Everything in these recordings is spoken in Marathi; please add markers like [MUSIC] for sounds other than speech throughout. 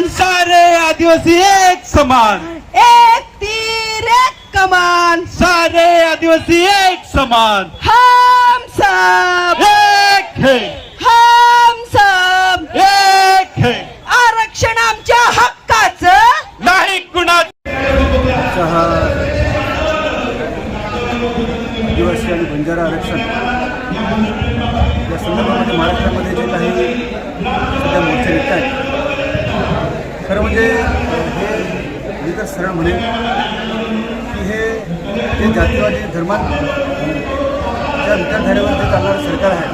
सारे आदिवासी एक समान। एक तीर एक कमान। सारे आदिवासी एक समान। हम सब। एक है। हम सब। एक है। आरक्षण आमच्या हक्काचं। नाही कुणा आदिवासी आणि बंजारा आरक्षण. या संदर्भामध्ये महाराष्ट्रामध्ये जे काही सध्या मोर्चे निघत आहेत खरं म्हणजे हे उदाहरण म्हणेन की हे जे जातीवादी धर्मात त्या विचारधारेवर जे चालणारं सरकार आहे.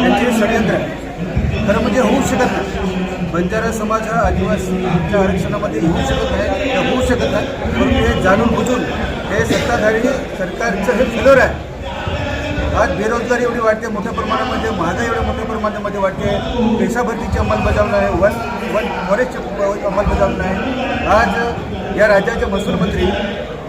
त्यांचे षडयंत्र आहे. खरं म्हणजे होऊ शकत नाही. बंजारा समाज हा आदिवासीच्या आरक्षणामध्ये येऊ शकत नाही किंवा होऊ शकत नाही. परंतु हे जाणून बुजून हे सत्ताधारी सरकारचं हे फिलोर आहे. आज बेरोजगारी एवढी वाढते मोठ्या प्रमाणामध्ये महागाई एवढ्या मोठ्या प्रमाणामध्ये वाढते. पेशाभरतीची अंमलबजावणी आहे वन वन फॉरेस्टची अंमलबजावणी आहे. आज या राज्याचे महसूल मंत्री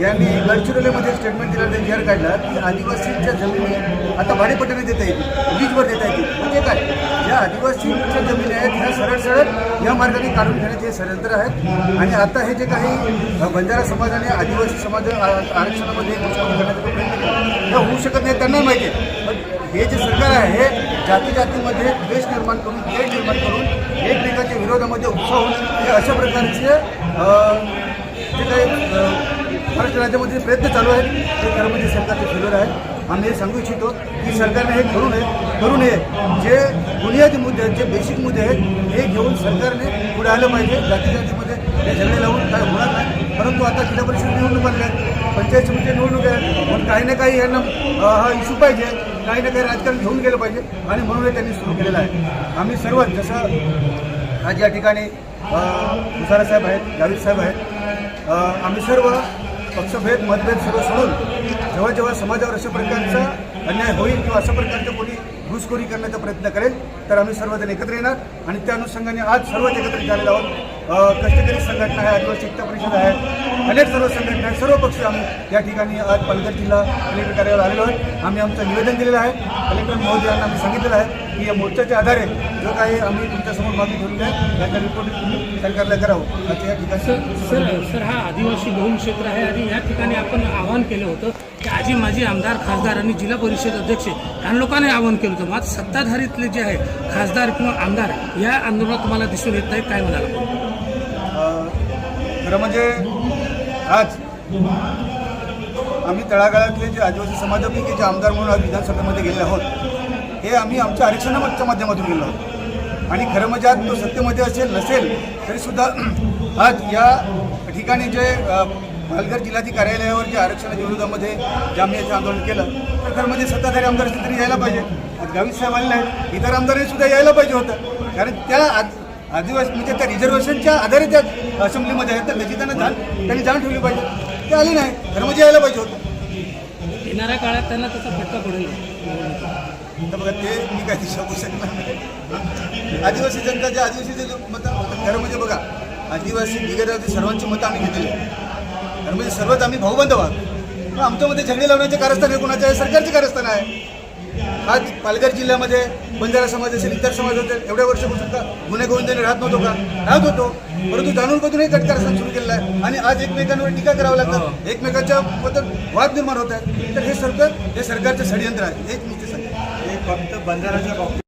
यांनी गडचिरोलीमध्ये स्टेटमेंट दिलं ते जाहीर काढला की आदिवासींच्या जमिनी आता भाडेपट्ट्याने देता येतील वीजवर देता येतील. म्हणजे काय? ज्या आदिवासींच्या जमिनी आहेत ह्या सरळ सरळ या मार्गाने काढून घेण्यात हे षडयंत्र आहेत. आणि आता हे जे काही बंजारा समाजाने आदिवासी समाज आरक्षणामध्ये करण्याचा प्रयत्न केला हे होऊ शकत नाही त्यांनाही माहिती आहे. पण हे जे सरकार आहे जाती जातीमध्ये द्वेष निर्माण करून द्वेष निर्माण करून एकमेकांच्या विरोधामध्ये उत्साहून हे अशा प्रकारचे जे काही महाराष्ट्र राज्यामध्ये प्रयत्न चालू आहेत. ते खरं म्हणजे सरकारचे फेल्युअर आहेत. आम्ही हे सांगू इच्छितो की सरकारने हे करू नये करू नये. जे बुनियादी मुद्दे आहेत जे बेसिक मुद्दे आहेत हे घेऊन सरकारने पुढे आलं पाहिजे. जाती जातीमध्ये हे झगडे लावून काय होणार नाही. परंतु आता जिल्हा परिषद निवडणूक आल्या आहेत. पंचायत समिती निवडणूक आहे पण काही ना काही यांना हा इश्यू पाहिजे. काही ना काही राजकारण घेऊन गेलं पाहिजे. आणि म्हणून हे त्यांनी सुरू केलेलं आहे. आम्ही सर्व जसं आज या ठिकाणी मुसारा साहेब आहेत गावित साहेब आहेत आम्ही सर्व पक्षभेद मतभेद सर्व सोडून जेव्हा जेव्हा समाजावर अशा प्रकारचा अन्याय होईल किंवा अशा प्रकारचं कोणी घुसखोरी करण्याचा प्रयत्न करेल तर आम्ही सर्वजण एकत्र येणार आणि त्या अनुषंगाने आज सर्वच एकत्रित झालेलो आहोत. कष्टकरी संघटना आहे आदिवासी एकता परिषद आहे अनेक सर्व संघटना आहेत सर्व पक्ष आम्ही या ठिकाणी आज पालघर जिल्हा कलेक्टर कार्यालयावर आलेलो आहे आम्ही आमचं निवेदन दिलेलं आहे. कलेक्टर महोदयांना आम्ही सांगितलेलं आहे. की या मोर्चाच्या आधारे जो काही आम्ही तुमच्यासमोर मागणी ठेवली आहे त्याचा रिपोर्ट तुम्ही सरकारला करावं असं या सर ठिकाणी सर सर हा आदिवासी बहुल क्षेत्र आहे आणि या ठिकाणी आपण आवाहन केलं होतं की आजी माजी आमदार खासदार आणि जिल्हा परिषद अध्यक्ष या लोकांनी आवाहन केलं होतं. मात्र सत्ताधारीतले जे आहे खासदार किंवा आमदार या आंदोलनात तुम्हाला दिसून येत नाही काय म्हणाला खरं म्हणजे आज आम्ही तळागाळातले जे आदिवासी समाजापैकी जे आमदार म्हणून आज विधानसभेमध्ये गेले आहोत हे आम्ही आमच्या आरक्षणाच्या माध्यमातून गेलो आहोत. आणि खरं म्हणजे आज तो सत्तेमध्ये असेल नसेल तरीसुद्धा [CLEARS THROAT] आज या ठिकाणी जे पालघर जिल्हाधिकारी कार्यालयावर जे आरक्षणाच्या विरोधामध्ये जे आम्ही याचं आंदोलन केलं तर खरं म्हणजे सत्ताधारी आमदार असतील तरी यायला पाहिजे आज गावित साहेब आलेले आहेत इतर आमदारांनी सुद्धा यायला पाहिजे होतं. कारण त्या आज आदिवासी म्हणजे त्या रिझर्वेशनच्या आधारे त्या असेंब्लीमध्ये आहेत तर त्याची त्यांना जाण त्यांनी जाण ठेवली पाहिजे. ते आले नाही खरं म्हणजे यायला पाहिजे होतं. येणाऱ्या काळात त्यांना त्याचा फटका पडेल. तर बघा ते मी काही सांगू शकणार नाही. आदिवासी जनता जे आदिवासीचे जे मतं खरं म्हणजे बघा आदिवासी बिगरवासी सर्वांची मतं आम्ही घेतलेली आहेत. खरं म्हणजे सर्वच आम्ही भाऊबंद आहोत. आमच्यामध्ये झगडे लावण्याचे कारस्थान हे कोणाचे आहे? सरकारचे कारस्थान आहे. आज पालघर जिल्ह्यामध्ये बंजारा समाज असेल इतर समाज असेल एवढ्या वर्षापासून का गुन्हे गोविंदाने राहत नव्हतो का? राहत होतो. परंतु जाणून कधून हे कटकारस्थान सुरू केलेलं आहे. आणि आज एकमेकांवर टीका करावं लागतं एकमेकांच्या बद्दल वाद निर्माण होत आहेत. तर हे सरकार हे सरकारचं षडयंत्र आहे. हे फक्त बंधाराच्या बाबतीत.